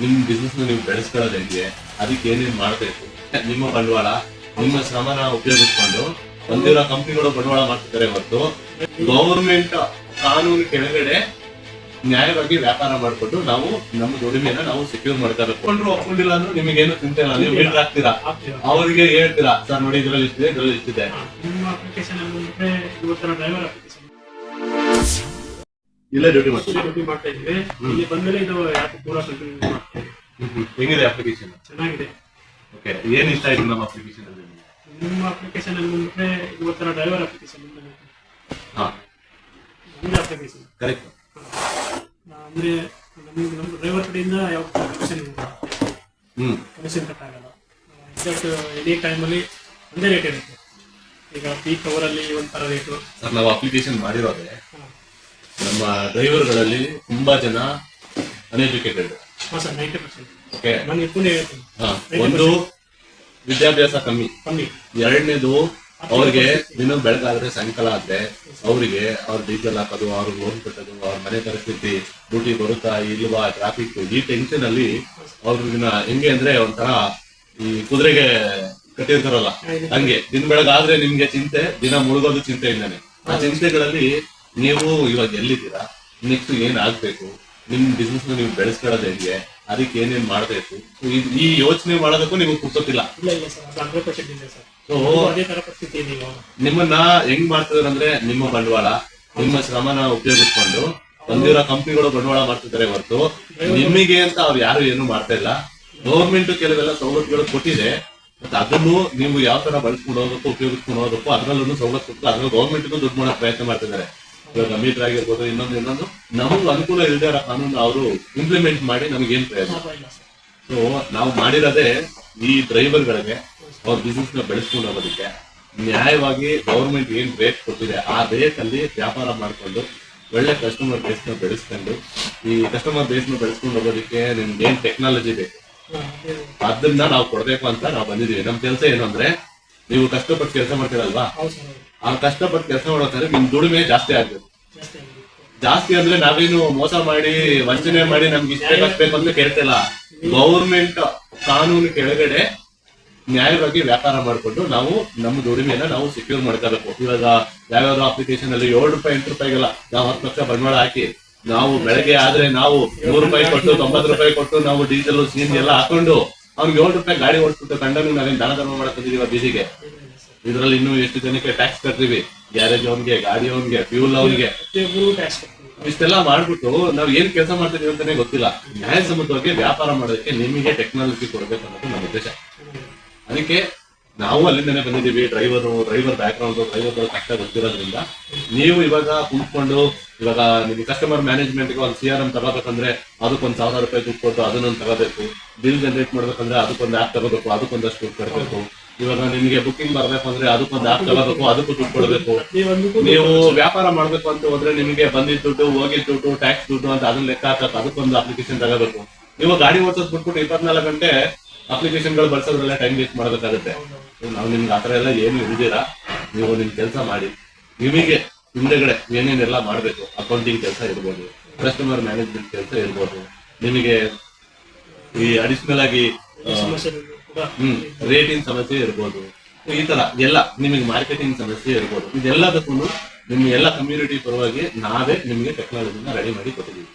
ನಿಮ್ ಬಿಸ್ನೆಸ್ ನೀವು ಬೆಳೆಸ್ಕೊಳ್ಳೋದು ಹೆಂಗೆ? ಅದಕ್ಕೆ ಏನೇನ್ ಮಾಡ್ಬೇಕು? ನಿಮ್ಮ ಬಂಡವಾಳ ನಿಮ್ಮ ಶ್ರಮನ ಉಪಯೋಗಿಸ್ಕೊಂಡು ಬಂದಿರೋ ಕಂಪ್ನಿಗಳು ಬಂಡವಾಳ ಮಾಡ್ತಿದ್ದಾರೆ ಹೊರತು ಗೌರ್ಮೆಂಟ್ ಕಾನೂನು ಕೆಳಗಡೆ ನ್ಯಾಯವಾಗಿ ವ್ಯಾಪಾರ ಮಾಡ್ಕೊಂಡು ನಾವು ನಮ್ಮ ದುಡಿಮೆನ ನಾವು ಸೆಕ್ಯೂರ್ ಮಾಡ್ತಾರೆ ಕೊಂಡ್ರು ಒಪ್ಕೊಂಡಿಲ್ಲ ಅಂದ್ರೆ ನಿಮಗೇನು ಚಿಂತೆ ಇಲ್ಲ ನೀವು ಮೀಟರ್ ಹಾಕ್ತೀರಾ ಆಗ್ತೀರಾ? ಅವರಿಗೆ ಹೇಳ್ತೀರಾ ಸರ್ ನೋಡಿ ಇದ್ರಲ್ಲಿ ಇಷ್ಟಿದೆ ಇದ್ರಲ್ಲಿ ಇಷ್ಟಿದೆ. ಇಲ್ಲ ನಿಮ್ಮ ಡ್ಯೂಟಿ ಮಾಡ್ತೀವಿ. ಡ್ಯೂಟಿ ಮಾಡ್ತಾ ಇದ್ವಿ ಇಲ್ಲಿ ಬಂದ್ಮೇಲೆ ಇದು ಯಾಕೆ ಪೂರಾ ಕಂಟಿನ್ಯೂ ಮಾಡ್ತಾ ಹೆಂಗಿದೆ ಅಪ್ಲಿಕೇಶನ್ ಚೆನ್ನಾಗಿದೆ. ಓಕೆ ಏನು ಇಷ್ಟ ಆಯ್ತು ನಮ್ಮ ಅಪ್ಲಿಕೇಶನ್ ಅಲ್ಲಿ ನಿಮ್ಮ ಅಪ್ಲಿಕೇಶನ್ ಅಲ್ಲಿ ಬಂದ್ರೆ ಇವತ್ತಿನ ಡ್ರೈವರ್ ಅಪ್ಲಿಕೇಶನ್ ಹಾ. ನಿಮ್ಮ ಅಪ್ಲಿಕೇಶನ್ ಕರೆಕ್ಟ್ ಅಂದ್ರೆ ನಮ್ಗೆ ನಮ್ಮ ಡ್ರೈವರ್ ಕಡೆಯಿಂದ ಯಾವ ಕಮಿಷನ್ ಇಲ್ಲ. ಹ್ಮ್. ಕಮಿಷನ್ ಕಟ್ ಆಗಲ್ಲ. ಎಕ್ಸಾಕ್ಟ್ ಎನಿ ಟೈಮಲ್ಲಿ ಒಂದೇ ರೇಟ್ ಇರುತ್ತೆ. ಈಗ ಪೀಕ್ ಅವರಲ್ಲಿ ಒಂಥರ ರೇಟು ಸರ್ ನಾವು ಅಪ್ಲಿಕೇಶನ್ ಮಾಡಿರೋದೆ ನಮ್ಮ ಡ್ರೈವರ್ಗಳಲ್ಲಿ ತುಂಬಾ ಜನ ಅನ್ಎಜುಕೇಟೆಡ್ ಹಾಂ ಸರ್ ನೈಂಟಿ ಪರ್ಸೆಂಟ್ ಓಕೆ ನಾನು ಇಟ್ಕೊಂಡೇ ಹೇಳ್ತೀನಿ ಒಂದು ವಿದ್ಯಾಭ್ಯಾಸ ಕಮ್ಮಿ. ಕಮ್ಮಿ. ಎರಡನೇದು ಅವ್ರಿಗೆ ದಿನ ಬೆಳಗಾದ್ರೆ ಸಾಯಂಕಾಲ ಆದ್ರೆ ಅವ್ರಿಗೆ ಅವ್ರ ಡೀಸೆಲ್ ಹಾಕೋದು ಅವ್ರ ಲೋನ್ ಕಟ್ಟೋದು ಅವ್ರ ಮನೆ ಪರಿಸ್ಥಿತಿ ಡ್ಯೂಟಿ ಬರುತ್ತಾ ಇಲ್ವಾ ಟ್ರಾಫಿಕ್ ಈ ಟೆನ್ಷನ್ ಅಲ್ಲಿ ಅವ್ರಿಗಿನ ಹೆಂಗೆ ಅಂದ್ರೆ ಒಂಥರ ಈ ಕುದುರೆಗೆ ಕಟ್ಟಿರ್ತಾರಲ್ಲ ಹಂಗೆ. ದಿನ ಬೆಳಗಾದ್ರೆ ನಿಮ್ಗೆ ಚಿಂತೆ ದಿನ ಮುಳುಗೋದು ಚಿಂತೆ ಇದ್ದಾನೆ ಆ ಚಿಂತೆಗಳಲ್ಲಿ ನೀವು ಇವಾಗ ಎಲ್ಲಿದ್ದೀರಾ? ನೆಕ್ಸ್ಟ್ ಏನ್ ಆಗ್ಬೇಕು? ನಿಮ್ ಬಿಸ್ನೆಸ್ ನೀವು ಬೆಳೆಸ್ಕೊಳ್ಳೋದು ಹೇಗೆ ಅದಕ್ಕೆ ಏನೇನ್ ಮಾಡಬೇಕು ಈ- ಯೋಚನೆ ಮಾಡೋದಕ್ಕೂ ನಿಮಗೆ ಗೊತ್ತಿಲ್ಲ ಇಲ್ಲ ಇಲ್ಲ ಸರ್ ಅದು ಹಂಡ್ರೆಡ್ ಪರ್ಸೆಂಟ್ ಇದೆ ಸರ್. ಸೊ ಅದೇ ತರ ಪರಿಸ್ಥಿತಿ ಇದೆ ಇವಾಗ ನಿಮ್ಮನ್ನ ಹೆಂಗ್ ಮಾಡ್ತಿದಾರೆ ಅಂದ್ರೆ ನಿಮ್ಮ ಬಂಡವಾಳ ನಿಮ್ಮ ಶ್ರಮನ ಉಪಯೋಗಿಸ್ಕೊಂಡು ಬಂದಿರೋ ಕಂಪ್ನಿಗಳು ಬಂಡವಾಳ ಮಾಡ್ತಿದ್ದಾರೆ ಹೊರತು ನಿಮಗೆ ಅಂತ ಅವ್ರು ಯಾರು ಏನು ಮಾಡ್ತಾ ಇಲ್ಲ. ಗೌರ್ಮೆಂಟ್ ಕೆಲವೆಲ್ಲ ಸವಲತ್ತುಗಳು ಕೊಟ್ಟಿದೆ. ಮತ್ತೆ ಅದನ್ನು ನೀವು ಯಾವ ತರ ಬಳಸ್ಕೊಂಡು ಹೋಗೋದಕ್ಕೂ ಉಪಯೋಗಿಸ್ಕೊಂಡು ಹೋಗೋದಕ್ಕೂ ಅದ್ರಲ್ಲೂ ಸವಲತ್ತು ಕೊಟ್ಟು ಅದ್ರಲ್ಲಿ ಗೌರ್ಮೆಂಟ್ ದುಡ್ಡು ಮಾಡೋ ಪ್ರಯತ್ನ ಮಾಡ್ತಿದ್ದಾರೆ. ಇವಾಗ ಮೀಟರ್ ಆಗಿರ್ಬೋದು ಇನ್ನೊಂದು ಇನ್ನೊಂದು. ನಮಗೂ ಅನುಕೂಲ ಇಲ್ಲದೆ ಇರೋ ಕಾನೂನು ಅವರು ಇಂಪ್ಲಿಮೆಂಟ್ ಮಾಡಿ ನಮ್ಗೆ ಏನ್ ಪ್ರಯೋಜನ? ಸೊ ನಾವು ಮಾಡಿರೋದೇ ಈ ಡ್ರೈವರ್ಗಳಿಗೆ ಅವ್ರ ಬಿಸ್ನೆಸ್ನ ಬೆಳೆಸ್ಕೊಂಡು ಹೋಗೋದಕ್ಕೆ. ನ್ಯಾಯವಾಗಿ ಗೌರ್ಮೆಂಟ್ ಏನ್ ರೇಟ್ ಕೊಟ್ಟಿದೆ ಆ ರೇಟ್ ಅಲ್ಲಿ ವ್ಯಾಪಾರ ಮಾಡ್ಕೊಂಡು ಒಳ್ಳೆ ಕಸ್ಟಮರ್ ಬೇಸ್ನ ಬೆಳೆಸ್ಕೊಂಡು ಈ ಕಸ್ಟಮರ್ ಬೇಸ್ನ ಬೆಳೆಸ್ಕೊಂಡು ಹೋಗೋದಕ್ಕೆ ನಿಮ್ಗೆ ಏನ್ ಟೆಕ್ನಾಲಜಿ ಬೇಕು? ಅದನ್ನ ನಾವು ಕೊಡ್ಬೇಕು ಅಂತ ನಾವು ಬಂದಿದೀವಿ ನಮ್ ಕೆಲಸ ಏನು ಅಂದ್ರೆ ನೀವು ಕಷ್ಟಪಟ್ಟು ಕೆಲಸ ಮಾಡ್ತೀರಲ್ವಾ. ಆ ಕಷ್ಟಪಟ್ಟು ಕೆಲಸ ಮಾಡೋದಾದ್ರೆ ನಿಮ್ ದುಡಿಮೆ ಜಾಸ್ತಿ ಆಗ್ಬೇಕು ಜಾಸ್ತಿ ಅಂದ್ರೆ ನಾವೇನು ಮೋಸ ಮಾಡಿ, ವಂಚನೆ ಮಾಡಿ ನಮ್ಗೆ ಇಷ್ಟ ಬೇಕು ಅಂತ ಕೇಳ್ತಿಲ್ಲ ಗೌರ್ಮೆಂಟ್ ಕಾನೂನು ಕೆಳಗಡೆ ನ್ಯಾಯವಾಗಿ ವ್ಯಾಪಾರ ಮಾಡಿಕೊಂಡು ನಾವು ನಮ್ಮ ದುಡಿಮೆಯನ್ನ ನಾವು ಸೆಕ್ಯೂರ್ ಮಾಡ್ಕೋಬೇಕು. ಇವಾಗ ಯಾವ್ಯಾವ ಅಪ್ಲಿಕೇಶನ್ ಅಲ್ಲಿ ಏಳು ರೂಪಾಯಿ, ಎಂಟು ರೂಪಾಯಿಗೆಲ್ಲ ನಾವು ಹತ್ತು ಲಕ್ಷ ಬಂಡವಾಳ ಹಾಕಿ ನಾವು ಬೆಳಗ್ಗೆ ಆದ್ರೆ ನಾವು ನೂರು ರೂಪಾಯಿ ಕೊಟ್ಟು, ತೊಂಬತ್ತು ರೂಪಾಯಿ ಕೊಟ್ಟು ನಾವು ಡೀಸೆಲ್ ಸೀನ್ ಎಲ್ಲ ಹಾಕೊಂಡು ಅವ್ನಿಗೆ ಏಳು ರೂಪಾಯಿ ಗಾಡಿ ಓಡಿಸ್ಬಿಟ್ಟು ಕಂಡನು ನಾವೇನು ದಾನ ಧರ್ಮ ಮಾಡಕ್ ಬೀಸಿಗೆ ಬೀದಿಗೆ? ಇದ್ರಲ್ಲಿ ಇನ್ನೂ ಎಷ್ಟು ಜನಕ್ಕೆ ಟ್ಯಾಕ್ಸ್ ಕಟ್ತೀವಿ ಗ್ಯಾರೇಜ್ ಅವನ್ಗೆ, ಗಾಡಿ ಅವನ್ಗೆ ಫ್ಯೂಲ್ ಅವನಿಗೆ. ಇಷ್ಟೆಲ್ಲ ಮಾಡ್ಬಿಟ್ಟು ನಾವ್ ಏನ್ ಕೆಲಸ ಮಾಡ್ತೀವಿ ಅಂತಾನೆ ಗೊತ್ತಿಲ್ಲ. ನ್ಯಾಯಸಮ್ಮತವಾಗಿ ವ್ಯಾಪಾರ ಮಾಡೋದಕ್ಕೆ ನಿಮಗೆ ಟೆಕ್ನಾಲಜಿ ಕೊಡ್ಬೇಕು ಅನ್ನೋದು ನಮ್ಮ ಉದ್ದೇಶ. ಅದಕ್ಕೆ ನಾವು ಅಲ್ಲಿಂದನೇ ಬಂದಿದ್ದೀವಿ. Driver driver background driver ಕಷ್ಟ ಗೊತ್ತಿರೋದ್ರಿಂದ ನೀವು ಇವಾಗ ಕುಂತ್ಕೊಂಡು ಇವಾಗ ನಿಮ್ಗೆ ಕಸ್ಟಮರ್ ಮ್ಯಾನೇಜ್ಮೆಂಟ್ ಒಂದು ಸಿ ಆರ್ ಎಂ ತಗೋಬೇಕಂದ್ರೆ ಅದಕ್ಕೊಂದು ಸಾವಿರ ರೂಪಾಯಿ ದುಡ್ಡು ಕೊಟ್ಟು ಅದನ್ನೊಂದು ತಗೋಬೇಕು. ಬಿಲ್ ಜನರೇಟ್ ಮಾಡ್ಬೇಕಂದ್ರೆ ಅದಕ್ಕೊಂದು ಆಪ್ ತಗೋಬೇಕು ಅದಕ್ಕೊಂದಷ್ಟು ದುಡ್ಡು ಕೊಡಬೇಕು ಇವಾಗ ನಿಮಗೆ ಬುಕಿಂಗ್ ಬರ್ಬೇಕು ಅಂದ್ರೆ ಅದಕ್ಕೊಂದು ಆಪ್ ತಗೋಬೇಕು ಅದಕ್ಕೂ ದುಡ್ಡು ಕೊಡಬೇಕು. ನೀವು ವ್ಯಾಪಾರ ಮಾಡ್ಬೇಕು ಅಂತ ಹೋದ್ರೆ ನಿಮಗೆ ಬಂದಿದ್ದ ದುಡ್ಡು ಹೋಗಿದ್ದ ದುಡ್ಡು ಟ್ಯಾಕ್ಸ್ ದುಡ್ಡು ಅಂತ ಅದನ್ನ ಲೆಕ್ಕ ಹಾಕಕ್ ಅದಕ್ಕೊಂದು ಅಪ್ಲಿಕೇಶನ್ ತಗೋಬೇಕು. ನೀವು ಗಾಡಿ ಓಡಿಸೋದು ಬಿಟ್ಬಿಟ್ಟು ಇಪ್ಪತ್ನಾಲ್ಕು ಗಂಟೆ ಅಪ್ಲಿಕೇಶನ್ಗಳು ಬಳಸೋದ್ರೆಲ್ಲ ಟೈಮ್ ವೇಸ್ಟ್ ಮಾಡಬೇಕಾಗುತ್ತೆ. ನಾವು ನಿಮ್ಗೆ ಆತರ ಎಲ್ಲ ಏನು ಇಳಿದಿರಾ ನೀವು ನಿಮ್ ಕೆಲಸ ಮಾಡಿ. ನಿಮಗೆ ಹಿಂದೆಗಡೆ ಏನೇನೆಲ್ಲ ಮಾಡ್ಬೇಕು ಅಕೌಂಟಿಂಗ್ ಕೆಲಸ ಇರ್ಬೋದು ಕಸ್ಟಮರ್ ಮ್ಯಾನೇಜ್ಮೆಂಟ್ ಕೆಲಸ ಇರ್ಬೋದು ನಿಮಗೆ ಈ ಅಡಿಷನಲ್ ಆಗಿ ಹ್ಮ್ ರೇಟಿಂಗ್ ಸಮಸ್ಯೆ ಇರ್ಬೋದು. ಈ ತರ ಎಲ್ಲ ನಿಮಗೆ ಮಾರ್ಕೆಟಿಂಗ್ ಸಮಸ್ಯೆ ಇರ್ಬೋದು. ಇದೆಲ್ಲದಕ್ಕೂ ನಿಮ್ಮ ಎಲ್ಲ ಕಮ್ಯುನಿಟಿ ಪರವಾಗಿ ನಾವೇ ನಿಮಗೆ ಟೆಕ್ನಾಲಜಿನ ರೆಡಿ ಮಾಡಿ ಕೊಟ್ಟಿದ್ದೀವಿ.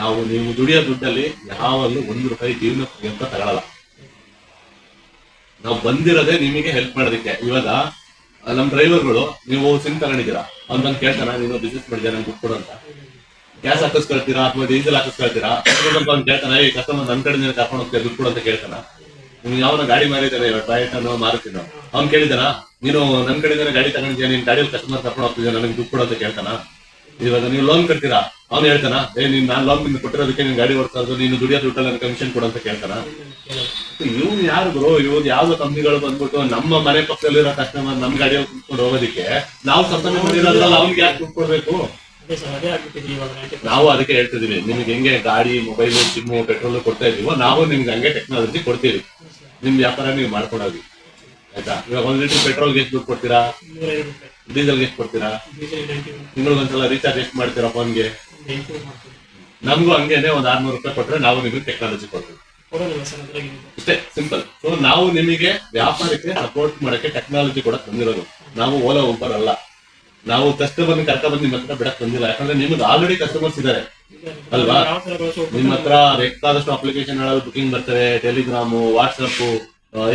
ನಾವು ನೀವು ದುಡಿಯೋ ದುಡ್ಡಲ್ಲಿ ಯಾವಾಗಲೂ ಒಂದು ರೂಪಾಯಿ ಜೀವನ ಅಂತ ತಗೊಳ್ಳಲ್ಲ ನಾವು ಬಂದಿರೋದೇ ನಿಮಗೆ ಹೆಲ್ಪ್ ಮಾಡೋದಕ್ಕೆ. ಇವಾಗ ನಮ್ಮ ನಮ್ ಡ್ರೈವರ್ಗಳು ನೀವು ಸಿಮ್ ತಗೊಂಡಿದ್ದೀರಾ? ಅವ್ನು ಬಂದು ಕೇಳ್ತಾನ, ನೀನು ಬಿಸ್ನೆಸ್ ಮಾಡಿದ್ಯಾ ನಂಗೆ ಕೊಡು ಅಂತ. ಗ್ಯಾಸ್ ಹಾಕಿಸ್ಕೊಳ್ತೀರಾ, ಅಥವಾ ಡೀಸೆಲ್ ಹಾಕಿಸ್ಕೊಳ್ತೀರಾ? ಅವ್ನು ಕೇಳ್ತಾನ ಈ ಕಸ್ಟಮರ್ ನನ್ನ ಕಡೆ ಕರ್ಕೊಂಡು ಹೋಗ್ತೀರಾ ದುಡ್ಡು ಕೊಡು ಅಂತ ಕೇಳ್ತಾನ. ನೀವು ಯಾವನ ಗಾಡಿ ಮಾರಿದ್ದಾನೆ ಟೊಯೋಟನೋ ಮಾರುತಿನೋ ಅವ್ನು ಕೇಳಿದಾನ ನೀನು ನನ್ನ ಕಡೆಯಿಂದ ಗಾಡಿ ತಗೊಂಡಿದ್ಯಾ? ನೀನ್ ಗಾಡಿಯಲ್ಲಿ ಕಸ್ಟಮರ್ ಕರ್ಕೊಂಡು ಹೋಗ್ತಿದ್ಯಾ ನನಗೆ ದುಡ್ಡು ಕೊಡೋದು ಅಂತ ಕೇಳ್ತಾನ ಇವಾಗ ನೀವು ಲೋನ್ ಕಟ್ತೀರಾ? ಅವ್ನು ಹೇಳ್ತಾನ? ಏ ನೀನ್ ನಾನು ಲೋನ್ ನಿಮ್ಗೆ ಕೊಟ್ಟಿರೋದಕ್ಕೆ ನೀನ್ ಗಾಡಿ ಓಡ್ತಾ ಇರೋದು ನೀನು ದುಡಿಯೋ ದುಡ್ಡಲ್ಲಿ ನನ್ಗೆ ಕಮಿಷನ್ ಕೊಡು ಅಂತ ಕೇಳ್ತಾನ? ಇವ್ನು ಯಾರು ಬ್ರೋ ಇವ್ರು ಯಾವ್ದೋ ಕಂಪ್ನಿಗಳು ಬಂದ್ಬಿಟ್ಟು ನಮ್ಮ ಮನೆ ಪಕ್ಕದಲ್ಲಿರೋ ಕಸ್ಟಮರ್ ನಮ್ ಗಾಡಿಯಲ್ಲಿ ಕುತ್ಕೊಂಡು ಹೋಗೋದಕ್ಕೆ ನಾವು ಸಂತಾನ ಮಾಡಿರೋದ್ರಲ್ಲ ಅವ್ನಿಗೆ ಯಾಕೆ ದುಡ್ಡು ಕೊಡ್ಬೇಕು? ಸರ್ ಅದೇ ಆಗ್ಬಿಟ್ಟಿದೆ ಇವಾಗ 90% ನಾವು ಅದಕ್ಕೆ ಹೇಳ್ತಿದೀವಿ ನಿಮ್ಗೆ ಹೆಂಗೆ ಗಾಡಿ ಮೊಬೈಲ್ ಜಿಮ್ಮು ಪೆಟ್ರೋಲ್ ಕೊಡ್ತಾ ಇದೀವೋ ನಾವು ನಿಮ್ಗೆ ಹಂಗೆ ಟೆಕ್ನಾಲಜಿ ಕೊಡ್ತೀವಿ. ನಿಮ್ ವ್ಯಾಪಾರ ನೀವು ಮಾಡ್ಕೊಡೋದು. ಆಯ್ತಾ? ಇವಾಗ ಒಂದ್ ಲೀಟರ್ ಪೆಟ್ರೋಲ್ಗೆ ಎಷ್ಟು ದುಡ್ಡು ಕೊಡ್ತೀರಾ? ಡೀಸೆಲ್ಗೆ ಎಷ್ಟು ಕೊಡ್ತೀರಾ? ತಿಂಗಳಿಗೊಂದ್ಸಲ ರೀಚಾರ್ಜ್ ಎಷ್ಟು ಮಾಡ್ತೀರಾ ಫೋನ್ಗೆ ನಮ್ಗೂ ಹಂಗೇನೆ ಒಂದ್ ಆರ್ನೂರು ರೂಪಾಯಿ ಕೊಟ್ರೆ ನಾವು ನಿಮಗೆ ಟೆಕ್ನಾಲಜಿ ಕೊಡ್ತೀವಿ. ಇಷ್ಟೇ ಸಿಂಪಲ್ ಸೊ ನಾವು ನಿಮಗೆ ವ್ಯಾಪಾರಕ್ಕೆ ಸಪೋರ್ಟ್ ಮಾಡಕ್ಕೆ ಟೆಕ್ನಾಲಜಿ ಕೂಡ ತಂದಿರೋದು. ನಾವು ಓಲಾ ಉಬರ್ ಅಲ್ಲ. ನಾವು ಕಸ್ಟಮರ್ ಕರ್ಕ ಬಂದು ನಿಮ್ಮ ಹತ್ರ ಬಿಡಕ್ ತಂದಿಲ್ಲ. ಯಾಕಂದ್ರೆ ನಿಮ್ಗೆ ಆಲ್ರೆಡಿ ಕಸ್ಟಮರ್ಸ್ ಇದಾರೆ. ಅಲ್ವಾ? ನಿಮ್ಮ ಹತ್ರ ಬೇಕಾದಷ್ಟು ಅಪ್ಲಿಕೇಶನ್ ಬುಕಿಂಗ್ ಬರ್ತವೆ Telegram WhatsApp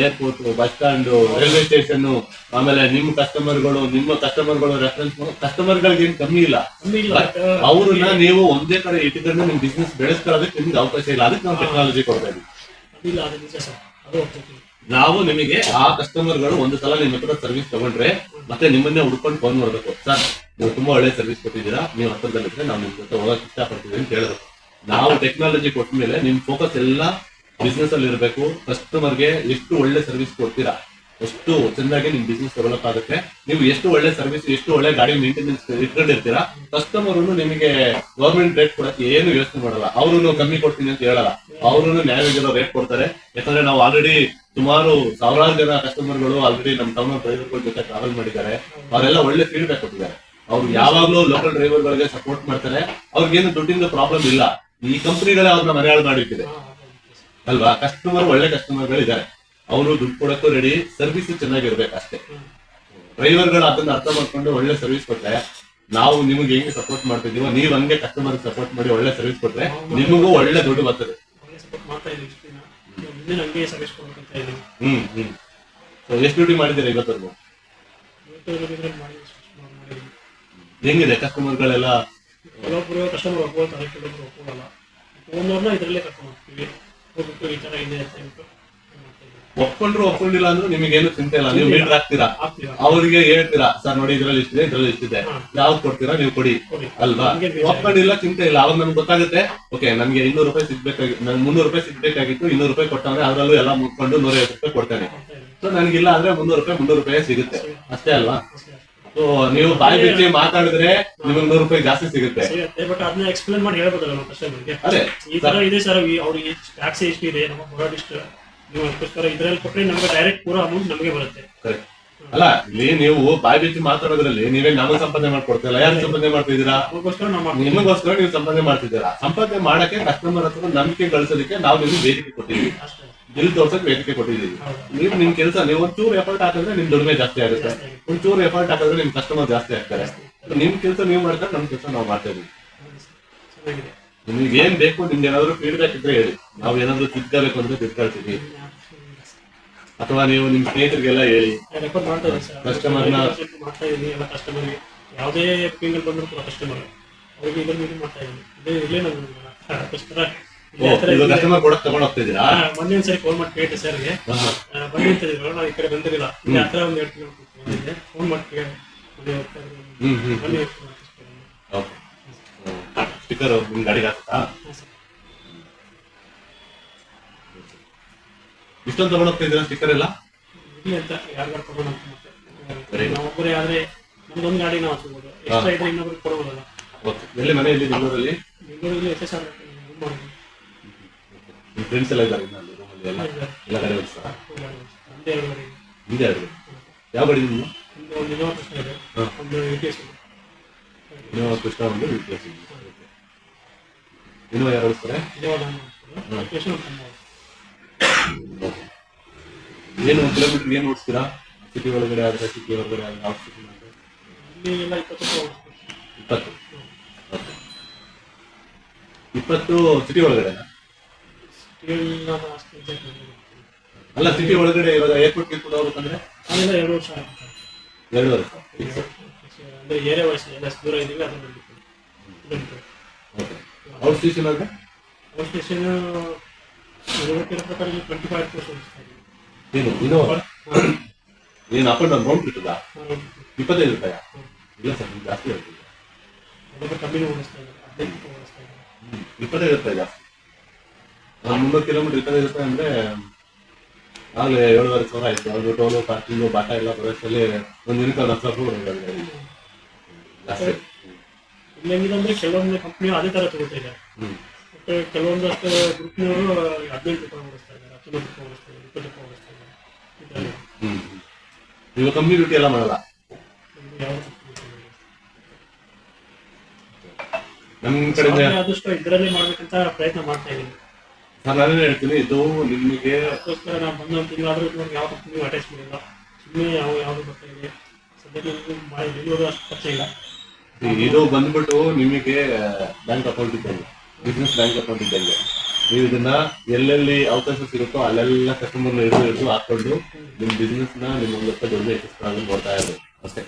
airport bus stand railway station ಆಮೇಲೆ ನಿಮ್ಮ ಕಸ್ಟಮರ್ಗಳು ನಿಮ್ಮ ಕಸ್ಟಮರ್ಗಳು ರೆಫರೆನ್ಸ್ ಕಸ್ಟಮರ್ ಗಳಿಗೆ ಏನ್ ಕಮ್ಮಿ ಇಲ್ಲ. ಅವ್ರನ್ನ ನೀವು ಒಂದೇ ಕಡೆ ಇಟ್ಟಿದ್ರೆ ನಿಮ್ ಬಿಸ್ನೆಸ್ ಬೆಳೆಸ್ಕೊಳ್ಳೋದಕ್ಕೆ ನಿಮ್ಗೆ ಅವಕಾಶ ಇಲ್ಲ. ಅದಕ್ಕೆ ನಾವು ಟೆಕ್ನಾಲಜಿ ಕೊಡ್ತಾ ಸರ್. ನಾವು ನಿಮಗೆ ಆ ಕಸ್ಟಮರ್ಗಳು ಒಂದು ಸಲ ನಿಮ್ಮ ಹತ್ರ ಸರ್ವಿಸ್ ತಗೊಂಡ್ರೆ ಮತ್ತೆ ನಿಮ್ಮನ್ನೇ ಹುಡ್ಕೊಂಡು ಫೋನ್ ಮಾಡ್ಬೇಕು. ಸರ್ ನೀವು ತುಂಬಾ ಒಳ್ಳೆ ಸರ್ವಿಸ್ ಕೊಟ್ಟಿದ್ದೀರಾ, ನೀವು ಹತ್ತಿರದಲ್ಲಿದ್ರೆ ನಾವು ನಿಮ್ ಜೊತೆ ಹೋಗಕ್ ಇಷ್ಟಪಡ್ತೀವಿ ಅಂತ ಹೇಳಿದ್ರು. ನಾವು ಟೆಕ್ನಾಲಜಿ ಕೊಟ್ಟ ಮೇಲೆ ನಿಮ್ ಫೋಕಸ್ ಎಲ್ಲ ಬಿಸ್ನೆಸ್ ಅಲ್ಲಿ ಇರಬೇಕು. ಕಸ್ಟಮರ್ಗೆ ಎಷ್ಟು ಒಳ್ಳೆ ಸರ್ವಿಸ್ ಕೊಡ್ತೀರಾ, ಎಷ್ಟು ಚೆನ್ನಾಗಿ ನಿಮ್ ಬಿಸ್ನೆಸ್ ಡೆವಲಪ್ ಆಗುತ್ತೆ, ನೀವು ಎಷ್ಟು ಒಳ್ಳೆ ಸರ್ವಿಸ್ ಎಷ್ಟು ಒಳ್ಳೆ ಗಾಡಿ ಮೇಂಟೆನೆನ್ಸ್ ಇಟ್ಕೊಂಡಿರ್ತೀರಾ ಕಸ್ಟಮರ್ ನಿಮಗೆ ಗೌರ್ಮೆಂಟ್ ರೇಟ್ ಕೊಡಕ್ಕೆ ಏನು ಯೋಚನೆ ಮಾಡಲ್ಲ. ಅವರು ಕಮ್ಮಿ ಕೊಡ್ತೀನಿ ಅಂತ ಹೇಳಲ್ಲ. ಅವರು ನ್ಯಾಯವಾಗಿರೋ ರೇಟ್ ಕೊಡ್ತಾರೆ. ಯಾಕಂದ್ರೆ ನಾವು ಆಲ್ರೆಡಿ ಸುಮಾರು ಸಾವಿರಾರು ಜನ ಕಸ್ಟಮರ್ಗಳು ಆಲ್ರೆಡಿ ನಮ್ಮ ಟೌನ್ ಡ್ರೈವರ್ಗಳ ಜೊತೆ ಟ್ರಾವೆಲ್ ಮಾಡಿದ್ದಾರೆ. ಅವರೆಲ್ಲ ಒಳ್ಳೆ ಫೀಡ್ಬ್ಯಾಕ್ ಕೊಟ್ಟಿದ್ದಾರೆ. ಅವ್ರು ಯಾವಾಗ್ಲೂ ಲೋಕಲ್ ಡ್ರೈವರ್ ಗಳಿಗೆ ಸಪೋರ್ಟ್ ಮಾಡ್ತಾರೆ. ಅವ್ರಿಗೇನು ದುಡ್ಡಿಂದ ಪ್ರಾಬ್ಲಮ್ ಇಲ್ಲ. ಈ ಕಂಪ್ನಿಗಳೇ ಅವ್ರನ್ನ ಮರೆಯಾಳು ಮಾಡಿಟ್ಟಿದೆ ಅಲ್ವಾ? ಕಸ್ಟಮರ್ ಒಳ್ಳೆ ಕಸ್ಟಮರ್ಗಳು ಇದ್ದಾರೆ ಅವರು ದುಡ್ಡು ಕೊಡಕ್ಕೂ ರೆಡಿ ಸರ್ವಿಸ್ ಚೆನ್ನಾಗಿರ್ಬೇಕು ಅಷ್ಟೇ. ಡ್ರೈವರ್ಗಳು ಅದನ್ನ ಅರ್ಥ ಮಾಡ್ಕೊಂಡು ಒಳ್ಳೆ ಸರ್ವಿಸ್ ಕೊಟ್ರೆ, ನಾವು ನಿಮ್ಗೆ ಹೆಂಗೆ ಸಪೋರ್ಟ್ ಮಾಡ್ತಿದೀವೋ ನೀವ್ ಹಂಗೆ ಕಸ್ಟಮರ್ ಸಪೋರ್ಟ್ ಮಾಡಿ ಒಳ್ಳೆ ಸರ್ವಿಸ್ ಕೊಟ್ರೆ ನಿಮಗೂ ಒಳ್ಳೆ ದುಡ್ಡು ಬರ್ತದೆ. ಹ್ಮ್ ಹ್ಮ್. ಎಷ್ಟು ಡ್ಯೂಟಿ ಮಾಡಿದ್ದೀರಾ ಇವತ್ತರೆಗೂ ಇವತ್ತು ಇದ್ರಲ್ಲಿ ಮಾಡಿ ಮಾಡಿದೀವಿ ಹೆಂಗಿದೆ ಕಸ್ಟಮರ್ಗಳೆಲ್ಲ ಕಸ್ಟಮರ್ ಒಪ್ಕೊಳ್ತಾರೆ ಒಪ್ಕೊಳ್ಳಲ್ಲ ಇದರಲ್ಲೇ ಕರ್ಕೊಂಡು ಹೋಗ್ತೀವಿ ಹೋಗ್ಬಿಟ್ಟು ಈ ಇದೆ ಅಂತ ಹೇಳ್ಬಿಟ್ಟು. ಒಪ್ಕೊಂಡ್ರು ಒಪ್ಕೊಂಡಿಲ್ಲ ಅಂದ್ರೆ ನಿಮಗೇನು ಚಿಂತೆ ಇಲ್ಲ. ನೀವು ಮೀಟರ್ ಹಾಕ್ತೀರಾ ಆಗ್ತೀರಾ? ಅವ್ರಿಗೆ ಹೇಳ್ತೀರಾ ಸರ್ ನೋಡಿ ಇದ್ರಲ್ಲಿ ಇಷ್ಟಿದೆ ಇದ್ರಲ್ಲಿ ಇಷ್ಟಿದೆ. ಯಾವ್ದು ಕೊಡ್ತೀರಾ ನೀವು ಕೊಡಿ. ಅಲ್ವಾ? ನಮ್ಗೆ ಒಪ್ಕೊಂಡಿಲ್ಲ ಚಿಂತೆ ಇಲ್ಲ. ಅವಾಗ ನಮ್ಗೆ ಗೊತ್ತಾಗುತ್ತೆ ಓಕೆ ನಮ್ಗೆ ಇನ್ನೂರು ರೂಪಾಯಿ ಸಿಗ್ಬೇಕಾಗಿತ್ತು ನನ್ಗೆ ಮುನ್ನೂರು ರೂಪಾಯಿ ಸಿಗ್ಬೇಕಾಗಿತ್ತು ಇನ್ನೂರು ರೂಪಾಯಿ ಕೊಟ್ಟಂದ್ರೆ ಅದರಲ್ಲೂ ಎಲ್ಲ ಮುಟ್ಕೊಂಡು ನೂರೈವತ್ತು ರೂಪಾಯಿ ಕೊಡ್ತೇನೆ. ಸೊ ನನಗಿಲ್ಲ ಅಂದ್ರೆ ಮುನ್ನೂರು ರೂಪಾಯಿ ಮುನ್ನೂರು ರೂಪಾಯಿ ಸಿಗುತ್ತೆ. ಅಷ್ಟೇ ಅಲ್ವಾ? ನೀವು ಬಾಯಿ ಬಿಚ್ಚಿ ಮಾತಾಡಿದ್ರೆ ನಿಮಗೆ ನೂರು ರೂಪಾಯಿ ಜಾಸ್ತಿ ಸಿಗುತ್ತೆ. ಸಿಗುತ್ತೆ ಬಟ್ ಅದನ್ನ ಎಕ್ಸ್ಪ್ಲೇನ್ ಮಾಡಿ ಹೇಳ್ಬೋದಲ್ಲ ನಮ್ಮ ಕಸ್ಟಮರ್ಗೆ ಅದೇ. ಈ ತರ ಇದೆ ಸರ್ ಅವ್ರಿಗೆ ಟ್ಯಾಕ್ಸ್ ಎಷ್ಟು ಇದೆ ನಮ್ಮ ಹೋರಾಟ ಇಷ್ಟು ನೀವು ಅದಕ್ಕೋಸ್ಕರ ಇದ್ರಲ್ಲಿ ಕೊಟ್ಟರೆ ನಮಗೆ ಡೈರೆಕ್ಟ್ ಪೂರ ಅಮೌಂಟ್ ನಮಗೆ ಬರುತ್ತೆ. ಅಲ್ಲ ಇಲ್ಲಿ ನೀವು ಬಾಯಿ ಬಿಚ್ಚಿ ಮಾತಾಡೋದ್ರಲ್ಲಿ ನೀವೇ ನಮಗೆ ಸಂಪಾದನೆ ಮಾಡ್ಕೊಡ್ತಿಲ್ಲ ಯಾರು ಸಂಪಾದನೆ ಮಾಡ್ತಿದ್ದೀರಾ? ನಿಮಗೋಸ್ಕರ ನೀವು ಸಂಪಾದನೆ ಮಾಡ್ತಿದ್ದೀರಾ? ಸಂಪಾದನೆ ಮಾಡಕ್ಕೆ ಕಸ್ಟಮರ್ ಹತ್ರ ನಂಬಿಕೆ ಗಳಿಸೋದಕ್ಕೆ ನಾವು ನಿಮ್ಗೆ ವೇದಿಕೆ ಕೊಟ್ಟಿದ್ದೀವಿ. ಅಷ್ಟೇ. ಬಿಲ್ ತೋರ್ಸಕ್ ವೇದಿಕೆ ಕೊಟ್ಟಿದ್ದೀವಿ. ನೀವು ನಿಮ್ ಕೆಲಸ ನೀವು ಒಂಚೂರು ಎಫರ್ಟ್ ಹಾಕಿದ್ರೆ ನಿಮ್ ದುಡಿಮೆ ಜಾಸ್ತಿ ಆಗುತ್ತೆ. ಒಂಚೂರು ಎಫರ್ಟ್ ಹಾಕಿದ್ರೆ ನಿಮ್ ಕಸ್ಟಮರ್ ಜಾಸ್ತಿ ಆಗ್ತಾರೆ. ನಿಮ್ ಕೆಲಸ ನೀವು ಮಾಡಿದ್ರೆ ನಮ್ ಕೆಲಸ ನಾವು ಮಾಡ್ತಾ ಇದೀವಿ ನಿಮ್ಗೆ ಏನ್ ಬೇಕು ನಿಮ್ಗೆ ಏನಾದ್ರು ಫೀಡ್ಬ್ಯಾಕ್ ಇದ್ರೆ ಹೇಳಿ. ನಾವು ಏನಾದ್ರು ತಿದ್ಕೋಬೇಕು ಅಂದ್ರೆ ತಿದ್ಕೊಳ್ತೀವಿ. ಅಥವಾ ನೀವು ನಿಮ್ ಸ್ನೇಹಿತರಿಗೆಲ್ಲ ಹೇಳಿ. ಕಸ್ಟಮರ್ ಎಲ್ಲ ಯಾವುದೇ ಬಂದ್ರು ಕೂಡ ಕಸ್ಟಮರ್ ಅವ್ರಿಗೆ ಇದನ್ನ ಮಾಡ್ತಾ ಇದ್ದೀನಿ. ಇದೇ ಇಲ್ಲೇ ನಮ್ಗೆ ಅದಕ್ಕೋಸ್ಕರ ಇದೆ. ಕಸ್ಟಮರ್ ಕೊಡಕ್ ತಗೊಂಡ್ ಹೋಗ್ತಿದ್ದೀರಾ ಹಾ, ಮೊನ್ನೆ ಒಂದ್ಸರಿ ಫೋನ್ ಮಾಡಿ ಕೇಳಿ ಸರ್ಗೆ. ಬನ್ನಿ ಅಂತ ಇದ್ರು ನಾವು ಈ ಕಡೆ ಬಂದಿರಲಿಲ್ಲ. ಇಲ್ಲಿ ಹತ್ರ ಒಂದು ಎರಡು ಕಿಲೋಮೀಟರ್ ಫೋನ್ ಮಾಡಿ ಕೇಳಿ ಬನ್ನಿ ಹೋಗ್ತಾ ಸ್ಟಿಕ್ಕರ್ ನಿಮ್ ಗಾಡಿಗೆ ಹಾಕ್ತಾ ಇಷ್ಟೊಂದು ತಗೊಂಡ್ ಹೋಗ್ತಿದ್ದೀರಾ ಸ್ಟಿಕ್ಕರ್ ಎಲ್ಲ? ಇಲ್ಲಿ ಅಂತ ಮತ್ತೆ. Very ನಾವು ಒಬ್ಬರೇ ಆದ್ರೆ ನಮ್ದೊಂದು ಗಾಡಿ ನಾವು ಎಕ್ಸ್ಟ್ರಾ ಇದ್ರೆ ಇನ್ನೊಬ್ರಿಗೆ ಕೊಡೋದಲ್ಲ. ಓಕೆ. ಎಲ್ಲಿ ಮನೆ ಇಲ್ಲಿ ಬೆಂಗಳೂರಲ್ಲಿ? ಬೆಂಗಳೂರಲ್ಲಿ ಎಸ್ ಎಸ್ ಆರ್ ಮಾಡಿದ್ವಿ ನಿಮ್ ಫ್ರೆಂಡ್ಸ್ ಎಲ್ಲ ಇದ್ದಾರೆ ಇನ್ನು ಅಲ್ಲಿ ರೂಮಲ್ಲಿ ಎಲ್ಲ. ಎಲ್ಲ ಕಡೆ ಎರಡುವರೆ ಹಿಂದೆ ಯಾವ ಕಡೆ ಇನ್ನೋವಾ ಕೃಷ್ಣ ಒಂದು ಯು ಪಿ ಎಸ್ ಯಾರು ನಮ್ಮ ಏನು ಕಿಲೋಮೀಟರ್ ಏನು ಓಡಿಸ್ತೀರಾ? ಸಿಟಿ ಒಳಗಡೆ ಆದ್ರೆ, ಸಿಟಿ ಒಳಗಡೆ ಆದ್ರೆ ಯಾವ ಸಿಟಿ ಇಪ್ಪತ್ತು. ಇಪ್ಪತ್ತು ಸಿಟಿ ಒಳಗಡೆ ಅಷ್ಟು ಅಲ್ಲ ಸಿಟಿ ಒಳಗಡೆ ಇವಾಗ ಏರ್ಪೋರ್ಟ್ ಕೂಡ ಹೋಗ್ಬೇಕಂದ್ರೆ? ಅಲ್ಲಿಂದ ಎರಡು ವರ್ಷ ಆಗುತ್ತೆ. ಎರಡು ವರ್ಷ ಅಂದ್ರೆ ಏರಿಯಾ ವೈಸ್ ಎಲ್ಲ ದೂರ ಇದೀವಿ ಅದನ್ನ ಓಕೆ. ಔಟ್ ಸ್ಟೇಷನ್ ಆದ್ರೆ ಔಟ್ ಸ್ಟೇಷನ್ ಇರೋ ಪ್ರಕಾರ ಟ್ವೆಂಟಿ ಫೈವ್ ಇದ್ದೀವಿ ಏನು ಇದು? ಏನು ಅಪ್ ಅಂಡ್ ಡೌನ್ ರೌಂಡ್ ಇಪ್ಪತ್ತೈದು ರೂಪಾಯ? ಇಲ್ಲ ಸರ್ ಜಾಸ್ತಿ ಹೇಳ್ತೀವಿ ಅದಕ್ಕೆ ಕಮ್ಮಿನೂ ಓಡಿಸ್ತಾ ಇದ್ದಾರೆ ಇಪ್ಪತ್ತೈದು ರೂಪಾಯಿ ಜಾಸ್ತಿ? ಒಂದು ಮುನ್ನೂರು ಕಿಲೋಮೀಟರ್ ಇಪ್ಪತ್ತೈದು ರೂಪಾಯಿ ಅಂದ್ರೆ ಆಗಲೇ ಏಳುವರೆ ಸಾವಿರ ಆಯ್ತು. ಅದು ಟೋಲು ಪಾರ್ಕಿಂಗು ಬಾಟ ಎಲ್ಲ ಪ್ರದೇಶದಲ್ಲಿ ಒಂದು ದಿನಕ್ಕೆ ಒಂದು ಹತ್ತು ರೂಪಾಯಿ. ಜಾಸ್ತಿ ಅಂದ್ರೆ ಕೆಲವೊಂದು ಕಂಪ್ನಿ ಅದೇ ತರ ತಗೋತಾ ಇದೆ ಮತ್ತೆ ಕೆಲವೊಂದಷ್ಟು ಗ್ರೂಪ್ನವರು ಹದಿನೈದು ರೂಪಾಯಿ ಓಡಿಸ್ತಾ ಇದ್ದಾರೆ ಹತ್ತೊಂಬತ್ತು ರೂಪಾಯಿ ಓಡಿಸ್ತಾ ಇದ್ದಾರೆ ಇಪ್ಪತ್ತು ರೂಪಾಯಿ ಓಡಿಸ್ತಾ ಇದ್ದಾರೆ. ನೀವು ಕಮ್ಮಿ ಡ್ಯೂಟಿ ಎಲ್ಲ ಮಾಡಲ್ಲ? ನಮ್ಮ ಕಡೆ ಆದಷ್ಟು ಇದರಲ್ಲಿ ಮಾಡ್ಬೇಕಂತ ಪ್ರಯತ್ನ ಮಾಡ್ತಾ ಇದ್ದೀನಿ. ನಾನು ಹೇಳ್ತೀನಿ ಇದು ನಿಮಗೆ ಅದಕ್ಕೋಸ್ಕರ ನಾವು ಬಂದು ಒಂದು ತಿಂಗಳಾದ್ರೂ ಯಾವುದು ಯಾವ ಕಂಪ್ನಿಗೂ ಅಟ್ಯಾಚ್ ಮಾಡಿಲ್ಲ. ಸುಮ್ಮನೆ ಯಾವ ಯಾವುದು ಬರ್ತಾ ಇದೆ. ಸದ್ಯಕ್ಕೆ ಮಾಡಿ ಬೆಂಗಳೂರು ಅಷ್ಟು ಪರಿಚಯ ಇಲ್ಲ. ಇದು ಬಂದ್ಬಿಟ್ಟು ನಿಮಗೆ ಬ್ಯಾಂಕ್ ಅಕೌಂಟ್ ಇದ್ದಂಗೆ ಬಿಸ್ನೆಸ್ ಬ್ಯಾಂಕ್ ಅಕೌಂಟ್ ಇದ್ದಂಗೆ. ನೀವು ಇದನ್ನ ಎಲ್ಲೆಲ್ಲಿ ಅವಕಾಶ ಸಿಗುತ್ತೋ ಅಲ್ಲೆಲ್ಲ ಕಸ್ಟಮರ್ ಹಿಡಿದು ಹಿಡಿದು ಹಾಕೊಂಡು ನಿಮ್ ಬಿಸ್ನೆಸ್ನ ನಿಮ್ ಒಂದು ಲಕ್ಷ ದೊಡ್ಡ ಹೆಚ್ಚಿಸ್ತಾ ನೋಡ್ತಾ ಇರೋದು. ಅಷ್ಟೇ.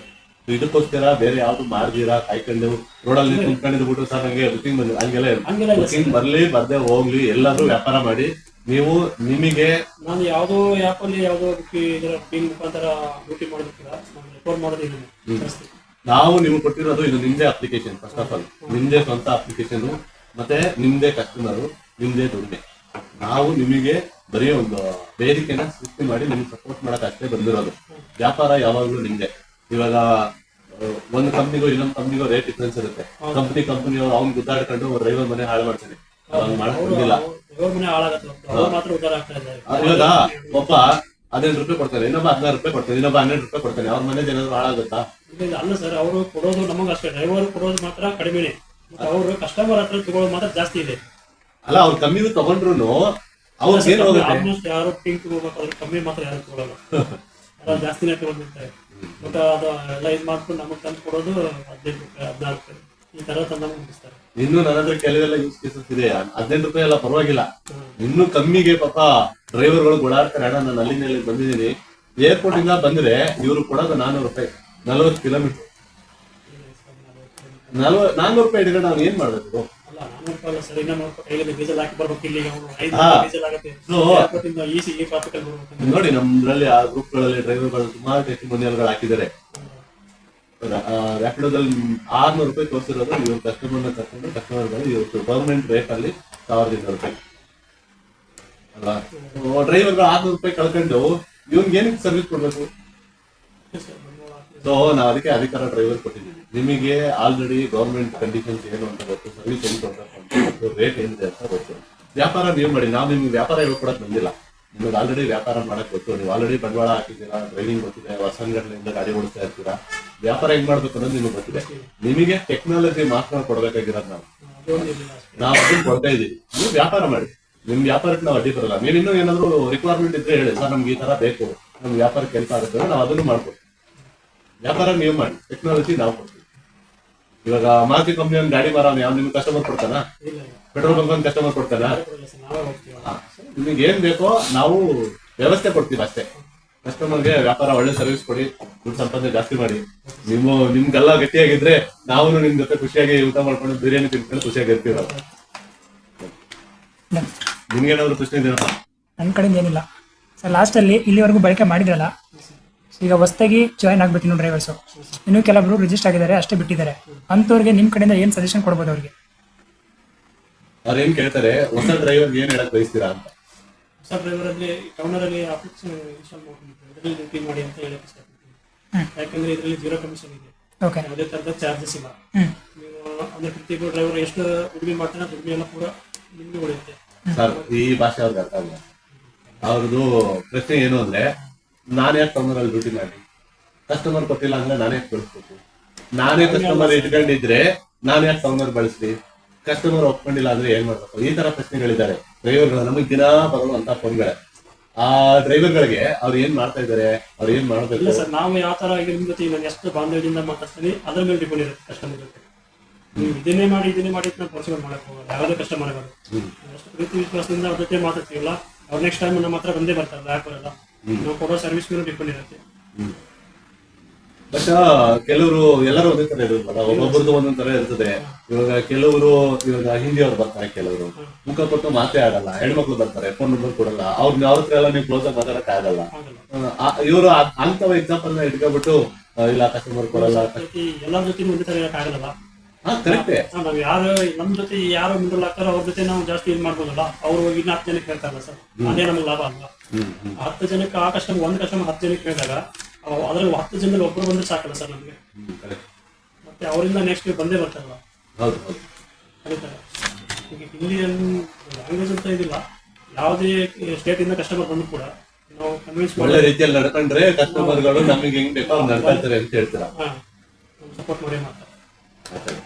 ಇದಕ್ಕೋಸ್ಕರ ಬೇರೆ ಯಾವ್ದು ಮಾಡ್ದಿರಾ ಕಾಯ್ಕೊಂಡು ರೋಡಲ್ಲಿ ಬಿಟ್ಟು ಸರ್ ನಂಗೆ ಬುಕಿಂಗ್ ಬಂದಿಲ್ಲ ಹಂಗೆಲ್ಲ ಹಂಗೆಲ್ಲ ಇಲ್ಲ ಬುಕಿಂಗ್ ಬರ್ಲಿ ಬರ್ದೆ ಹೋಗ್ಲಿ ಎಲ್ಲಾದ್ರೂ ವ್ಯಾಪಾರ ಮಾಡಿ. ನೀವು ನಿಮಗೆ ನಾನು ಯಾವುದೋ ಆ್ಯಪಲ್ಲಿ ಯಾವುದೋ ಬುಕ್ಕಿ ಇದರ ಮುಖಾಂತರ ಡ್ಯೂಟಿ ಮಾಡೋದಕ್ಕಿಲ್ಲ ನಾನು ರೆಕಾರ್ಡ್ ಮಾಡೋದಿದ್ದೀನಿ ನಾವು ನಿಮ್ಗೆ ಕೊಟ್ಟಿರೋದು ಇದು ನಿಮ್ದೇ ಅಪ್ಲಿಕೇಶನ್ ಫಸ್ಟ್ ಆಫ್ ಆಲ್ ನಿಮ್ದೇ ಸ್ವಂತ ಅಪ್ಲಿಕೇಶನ್ ಮತ್ತೆ ನಿಮ್ದೇ ಕಸ್ಟಮರು ನಿಮ್ದೇ ದುಡಿಮೆ. ನಾವು ನಿಮಗೆ ಬರೀ ಒಂದು ವೇದಿಕೆನ ಸೃಷ್ಟಿ ಮಾಡಿ ನಿಮ್ಗೆ ಸಪೋರ್ಟ್ ಮಾಡಕ್ ಅಷ್ಟೇ ಬಂದಿರೋದು. ವ್ಯಾಪಾರ ಯಾವಾಗ್ಲೂ ನಿಮ್ದೆ. ಇವಾಗ ಒಂದು ಕಂಪ್ನಿಗೂ ಇನ್ನೊಂದು ಕಂಪ್ನಿಗೂ ರೇಟ್ ಡಿಫ್ರೆನ್ಸ್ ಇರುತ್ತೆ. ಕಂಪ್ನಿ ಕಂಪ್ನಿ ಅವ್ನು ಗುದ್ದಾಡ್ಕೊಂಡು ಡ್ರೈವರ್ ಮನೆ ಹಾಳು ಮಾಡ್ತಾನೆ ಹಂಗ್ ಮಾಡಕ್ ಬಂದಿಲ್ಲ. ಇವಾಗ ಒಬ್ಬ ಹದಿನೆಂಟು ರೂಪಾಯಿ ಕೊಡ್ತಾನೆ ಇನ್ನೊಬ್ಬ ಹದಿನಾರು ರೂಪಾಯಿ ಕೊಡ್ತಾನೆ ಇನ್ನೊಬ್ಬ ಹನ್ನೆರಡು ರೂಪಾಯಿ ಕೊಡ್ತಾನೆ. ಅವ್ರ ಮನೆ ಏನಾದ್ರು ಹಾಳಾಗುತ್ತಾ? ಅಲ್ಲ ಸರ್ ಅವರು ಕೊಡೋದು ನಮಗೆ ಅಷ್ಟೇ. ಡ್ರೈವರ್ ಕೊಡೋದು ಮಾತ್ರ ಕಡಿಮೆನೆ. ಅವರು ಕಸ್ಟಮರ್ ಹತ್ರ ತಗೊಳ್ಳೋದು ಮಾತ್ರ ಜಾಸ್ತಿ ಇದೆ. ಅಲ್ಲ ಅವ್ರು ಕಮ್ಮಿದು ತಗೊಂಡ್ರು ಅವ್ರಿಗೆ ಏನು ಹೋಗುತ್ತೆ? ಯಾರು ಪಿಂಕ್ ಕಮ್ಮಿ ಮಾತ್ರ ಯಾರು ತಗೊಳ್ಳಲ್ಲ ಜಾಸ್ತಿನೇ ತಗೊಂಡಿರ್ತಾರೆ ಬಟ್ ಅದು ಎಲ್ಲ ಇದು ಮಾಡ್ಕೊಂಡು ನಮಗೆ ತಂದು ಕೊಡೋದು ಹದಿನೈದು ರೂಪಾಯಿ ಹದಿನಾರು ರೂಪಾಯಿ. ಈ ತರ ತಂದು ಮುಗಿಸ್ತಾರೆ. ಇನ್ನು ನನ್ನ ಹತ್ರ ಕೆಲವೆಲ್ಲ ಯೂಸ್ ಕೇಸಸ್ ಇದೆ. ಹದಿನೆಂಟು ರೂಪಾಯಿ ಎಲ್ಲ ಪರವಾಗಿಲ್ಲ. ಇನ್ನು ಕಮ್ಮಿಗೆ ಪಾಪ ಡ್ರೈವರ್ಗಳು ಓಡಾಡ್ತಾರೆ. ಅಣ್ಣ ನಾನು ಅಲ್ಲಿಂದ ಇಲ್ಲಿ ಬಂದಿದ್ದೀನಿ. ಏರ್ಪೋರ್ಟ್ ಇಂದ ಬಂದ್ರೆ ಇವ್ರು ಕೊಡೋದು ನಾನೂರು ರೂಪಾಯಿ ನಲ್ವತ್ತು ಕಿಲೋಮೀಟರ್ ನಲ್ವ ನಾನೂರು ರೂಪಾಯಿ ಇಟ್ಕೊಂಡು ನಾವು ಏನ್ ಮಾಡ್ಬೇಕು? ಅಲ್ಲ ನಾನೂರು ರೂಪಾಯಿ ಸರ್ ಇನ್ನೂ ರೂಪಾಯಿ ಕೈಯಲ್ಲಿ ಡೀಸೆಲ್ ಹಾಕಿ ಬರ್ಬೇಕು. ಇಲ್ಲಿ ಅವನು ಐದು ಹಾ. ಡೀಸೆಲ್ ಆಗುತ್ತೆ So, ಏರ್ಪೋರ್ಟಿಂದ ಈಸಿ ಈ ಟ್ರಾಫಿಕಲ್ಲಿ ಬರ್ಬೇಕು ನೋಡಿ ನಮ್ದ್ರಲ್ಲಿ ಆ ಗ್ರೂಪ್ಗಳಲ್ಲಿ ಡ್ರೈವರ್ಗಳು ಸುಮಾರು ಟೆಸ್ಟಿಮೋನಿಯಲ್ಗಳು ಹಾಕಿದ್ದಾರೆ. ರ್ಯಾಪಿಡೋದಲ್ಲಿ ಆರ್ನೂರು ರೂಪಾಯಿ ತೋರಿಸಿರೋದು ಕಸ್ಟಮರ್ ಕಸ್ಟಮರ್ನ ಕರ್ಕೊಂಡು ಕಸ್ಟಮರ್ಗಳು ಇವತ್ತು ಪರ್ಮನೆಂಟ್ ರೇಟ್ ಅಲ್ಲಿ ಸಾವಿರದ ಇನ್ನೂರು ರೂಪಾಯಿ. ಅಲ್ವಾ? ಡ್ರೈವರ್ಗಳು ಆರ್ನೂರು ರೂಪಾಯಿ ಕಳ್ಕೊಂಡು ಇವ್ನಿಗೆ ಏನಕ್ಕೆ ಸರ್ವಿಸ್ ಕೊಡ್ಬೇಕು? ಸೊ ನಾವು ಅದಕ್ಕೆ ಅಧಿಕಾರ ಡ್ರೈವರ್ ಕೊಟ್ಟಿದ್ದೀವಿ. ನಿಮಗೆ ಆಲ್ರೆಡಿ ಗೌರ್ಮೆಂಟ್ ಕಂಡೀಷನ್ಸ್ ಏನು ಅಂತ ಗೊತ್ತು ಸರ್ವಿಸ್ ಅಂತ ಗೊತ್ತು ರೇಟ್ ಏನಿದೆ ಅಂತ ಗೊತ್ತು. ವ್ಯಾಪಾರ ನೀವು ಮಾಡಿ, ನಾವು ನಿಮ್ಗೆ ವ್ಯಾಪಾರ ಹೇಳ್ಕೊಡಕ್ ಬಂದಿಲ್ಲ. ನಿಮಗೆ ಆಲ್ರೆಡಿ ವ್ಯಾಪಾರ ಮಾಡಕ್ ಗೊತ್ತು. ನೀವು ಆಲ್ರೆಡಿ ಬಂಡವಾಳ ಹಾಕಿದ್ದೀರಾ ಡ್ರೈವಿಂಗ್ ಗೊತ್ತಿದೆ ಸಂಘಟನೆಯಿಂದ ಗಾಡಿ ಓಡಿಸ್ತಾ ಇರ್ತೀರಾ, ವ್ಯಾಪಾರ ಹೆಂಗ್ ಮಾಡ್ಬೇಕು ಅನ್ನೋದು ನಿಮಗೆ ಗೊತ್ತಿದೆ. ನಿಮಗೆ ಟೆಕ್ನಾಲಜಿ ಮಾತ್ರ ಕೊಡ್ಬೇಕಾಗಿರೋದು ನಾವು. ನಾವು ಅದನ್ನ ಕೊಡ್ತಾ ಇದೀವಿ ನೀವು ವ್ಯಾಪಾರ ಮಾಡಿ. ನಿಮ್ ವ್ಯಾಪಾರಕ್ಕೆ ನಾವು ಅಡ್ಡಿ ಬರಲ್ಲ ನೀವು ಇನ್ನೂ ಏನಾದ್ರು ರಿಕ್ವೈರ್ಮೆಂಟ್ ಇದ್ರೆ ಹೇಳಿ, ಸರ್, ನಮ್ಗೆ ಈ ತರ ಬೇಕು. ನಮ್ ವ್ಯಾಪಾರ ಕೆಲಸ ಆಗುತ್ತೆ. ನಾವು ಅದನ್ನು ಮಾಡ್ಕೊಡ್ತೀವಿ ವ್ಯಾಪಾರ ನೀವು ಮಾಡಿ. ಟೆಕ್ನಾಲಜಿ ನಾವು ಕೊಡ್ತೀವಿ. ಇವಾಗ ಮಾರುತಿ ಕಂಪ್ನಿ ಒಂದು ಗಾಡಿ ಮಾರ ಯಾವ ನಿಮ್ಗೆ ಕಸ್ಟಮರ್ ಕೊಡ್ತಾನ? ಪೆಟ್ರೋಲ್ ಬಂಕ್ ಒಂದು ಕಸ್ಟಮರ್ ಕೊಡ್ತಾನ? ನಿಮಗೆ ಏನ್ ಬೇಕೋ ನಾವು ವ್ಯವಸ್ಥೆ ಕೊಡ್ತೀವಿ ಅಷ್ಟೇ. ಕಸ್ಟಮರ್ಗೆ ವ್ಯಾಪಾರ ಒಳ್ಳೆ ಸರ್ವಿಸ್ ಕೊಡಿ ದುಡ್ಡು ಸಂಪಾದನೆ ಜಾಸ್ತಿ ಮಾಡಿ. ನಿಮ್ಮ ನಿಮ್ಗೆಲ್ಲ ಗಟ್ಟಿಯಾಗಿದ್ರೆ ನಾವು ನಿಮ್ ಜೊತೆ ಖುಷಿಯಾಗಿ ಊಟ ಮಾಡ್ಕೊಂಡು ಬಿರಿಯಾನಿ ತಿನ್ಕೊಂಡು ಖುಷಿಯಾಗಿ ಇರ್ತೀವಿ ನಾವು. ನಿಮ್ಗೇನಾದ್ರು ಪ್ರಶ್ನೆ ಇದೆಯಾ? ನನ್ನ ಕಡೆಯಿಂದ ಏನಿಲ್ಲ. ಸರ್ ಲಾಸ್ಟಲ್ಲಿ ಇಲ್ಲಿವರೆಗೂ ಬಳಕೆ ಮಾಡಿದ್ರಲ್ಲ? ಈಗ ಹೊಸದಾಗಿ ಜಾಯ್ನ್ ಆಗ್ಬಿಟ್ಟಿನ ಡ್ರೈವರ್ಸು ಇನ್ನೂ ಕೆಲವರು ರಿಜಿಸ್ಟರ್ ಆಗಿದ್ದಾರೆ ಅಷ್ಟೇ ಬಿಟ್ಟಿದ್ದಾರೆ. ಅಂಥವ್ರಿಗೆ ನಿಮ್ಮ ಕಡೆಯಿಂದ ಏನು ಸಜೆಷನ್ ಕೊಡ್ಬೋದು ಅವ್ರಿಗೆ? ಅವ್ರು ಏನ್ ಕೇಳ್ತಾರೆ ಹೊಸ ಡ್ರೈವರ್ ಏನ್ ಹೇಳಕ್ ಬಯಸ್ತೀರಾ ಅಂತ? ಹೊಸ ಡ್ರೈವರ್ ಅಲ್ಲಿ ಟೌನರ್ ಅಲ್ಲಿ ಆಫೀಸ್ ಇನ್ಸ್ಟಾಲ್ ಮಾಡ್ಕೊಂಡಿದ್ದೆ ಇದರಲ್ಲಿ ಡ್ಯೂಟಿ ಮಾಡಿ ಅಂತ ಹೇಳಕ್ ಇಷ್ಟಪಡ್ತೀನಿ. ಯಾಕಂದ್ರೆ ಇದರಲ್ಲಿ ಜೀರೋ ಕಮಿಷನ್ ಇದೆ. ಓಕೆ ಯಾವುದೇ ತರದ ಚಾರ್ಜಸ್ ಇಲ್ಲ. ನೀವು ಅಂದ್ರೆ ಪ್ರತಿಯೊಬ್ಬ ಡ್ರೈವರ್ ಎಷ್ಟು ದುಡಿಮೆ ಮಾಡ್ತಾನೆ ದುಡಿಮೆ ಎಲ್ಲ ಪೂರ ನಿಮ್ಗೆ ಉಳಿಯುತ್ತೆ. ಸರ್ ಈ ಭಾಷೆ ಅವ್ರಿಗೆ ಅರ್ಥ ಆಗಲ್ಲ. ಅವ್ರದ್ದು ಪ್ರಶ್ನೆ ಏನು ಅಂದ್ರೆ ನಾನ್ ಯಾಕೆ ಅಲ್ಲಿ ಡ್ಯೂಟಿ ಮಾಡಿ. ಕಸ್ಟಮರ್ ಕೊಟ್ಟಿಲ್ಲ ಅಂದ್ರೆ ನಾನೇ ಯಾಕೆ ಕಳಿಸ್ಬೇಕು. ನಾನೇ ಕಸ್ಟಮರ್ ಇಟ್ಕೊಂಡಿದ್ರೆ ನಾನು ಯಾಕೆ ಟೌನರ್ ಬಳಸ್ಲಿ. ಕಸ್ಟಮರ್ ಒಪ್ಕೊಂಡಿಲ್ಲ ಅಂದ್ರೆ ಏನ್ ಮಾಡ್ಬೇಕು? ಈ ತರ ಪ್ರಶ್ನೆಗಳಿದ್ದಾರೆ. ಡ್ರೈವರ್ಗಳು ನಮಗೆ ದಿನಾ ಬರುವಂತ ಫೋನ್ಗಳೇ ಆ ಡ್ರೈವರ್ಗಳಿಗೆ ಅವ್ರು ಏನ್ ಮಾಡ್ತಾ ಇದಾರೆ ಅವ್ರು ಏನ್ ಇಲ್ಲ ಸರ್ ನಾವು ಯಾವ ತರ ಜೊತೆ? ನಾನು ಎಷ್ಟು ಬಾಂಧವ್ಯದಿಂದ ಮಾತಾಡ್ತೀನಿ ಅದ್ರ ಮೇಲೆ ಡಿಪೆಂಡ್ ಇರುತ್ತೆ ಕಸ್ಟಮರ್ ಜೊತೆ. ನೀವು ಇದನ್ನೇ ಮಾಡಿ ಇದನ್ನೇ ಮಾಡಿ ಅಂತ ಪರ್ಸನಲ್ ಮಾಡಕ್ ಹೋಗಲ್ಲ. ಯಾವುದೇ ಕಸ್ಟಮರ್ ಅವರು ಎಷ್ಟು ಪ್ರೀತಿ ವಿಶ್ವಾಸದಿಂದ ಅವ್ರ ಜೊತೆ ಮಾತಾಡ್ತೀವಲ್ಲ ಅವ್ರು ನೆಕ್ಸ್ಟ್ ಟೈಮ್ ನಮ್ಮ ಹತ್ರ ಬಂದೇ ಬರ್ತಾರಲ್ಲ ಯಾಕೆ ಬರಲ್ಲ? ನಾವು ಕೊಡೋ ಸರ್ವಿಸ್ ಮೇಲೆ ಡಿಪೆಂಡ್ ಇರುತ್ತೆ. ಬಟ್ ಕೆಲವರು ಎಲ್ಲರೂ ಒಂದೇ ತರ ಇರುತ್ತೆ ಒಬ್ಬೊಬ್ಬರದ್ದು ಒಂದೊಂದ್ ತರ ಇರ್ತದೆ. ಇವಾಗ ಕೆಲವರು ಇವಾಗ ಹಿಂದಿಯವ್ರು ಬರ್ತಾರೆ ಕೆಲವರು. ಮುಖ ಕೊಟ್ಟು ಮಾತೇ ಆಡಲ್ಲ ಹೆಣ್ಮಕ್ಳು ಬರ್ತಾರೆ ಫೋನ್ ನಂಬರ್ ಕೊಡಲ್ಲ. ಅವ್ರ ಅವ್ರ ಹತ್ರ ಎಲ್ಲ ನೀವು ಕ್ಲೋಸ್ ಆಗಿ ಮಾತಾಡಕ್ ಆಗಲ್ಲ. ಇವರು ಅಂತವ ಎಕ್ಸಾಂಪಲ್ನ ಇಟ್ಕೊಬಿಟ್ಟು ಇಲ್ಲ ಕಸ್ಟಮರ್ ಕೊಡಲ್ಲ ಎಲ್ಲ ಎಲ್ಲರ ಜೊತೆ ಮುಂದೆ ತರ ಇರಕ್ ಆಗಲ್ಲ ನಾವು ಯಾರು ನಮ್ ಜೊತೆ ಯಾರು ಮಿಡಲ್ ಆಗ್ತಾರೋ ಅವ್ರ ಜೊತೆ ನಾವು ಜಾಸ್ತಿ ಇದು ಮಾಡ್ಬೋದಲ್ಲ ಅವ್ರು ಹೋಗಿ ಹತ್ತು ಜನಕ್ಕೆ ಹೇಳ್ತಾರಲ್ಲ ಸರ್. ಅದೇ ನಮ್ಗೆ ಲಾಭ ಅಲ್ಲ ಹತ್ತು ಜನಕ್ಕೆ ಆ ಕಸ್ಟಮರ್ ಒಂದು ಕಸ್ಟಮರ್ ಹತ್ತು ಜನಕ್ಕೆ ಕೇಳಿದಾಗ ಅವ್- ಅದ್ರಲ್ಲಿ ಹತ್ತು ಜನದಲ್ಲಿ ಒಬ್ಬರು ಬಂದ್ರೆ ಸಾಕಲ್ಲ ಸರ್ ನಮಗೆ. ಮತ್ತೆ ಅವರಿಂದ ನೆಕ್ಸ್ಟ್ ಬಂದೇ ಬರ್ತಾರಲ್ಲ. ಹೌದು ಲ್ಯಾಂಗ್ವೇಜ್ ಅಂತ ಇದಿಲ್ಲ. ಯಾವುದೇ ಸ್ಟೇಟ್ ಇಂದ ಕಸ್ಟಮರ್ ಬಂದ್ರು ಕೂಡ ನಾವು ಕನ್ವಿನ್ಸ್ ಒಳ್ಳೆ ರೀತಿಯಲ್ಲಿ ನಡ್ಕೊಂಡ್ರೆ ಕಸ್ಟಮರ್ಗಳು ನಮಗೆ ಹೆಂಗ್ ಬೇಕೋ ನಡ್ಕೊಳ್ತಾರೆ ಅಂತ ಹೇಳ್ತೀರಾ? ಹಾ. ಸಪೋರ್ಟ್ ಮಾಡಿ ಮಾತಾಡ್ತಾರೆ.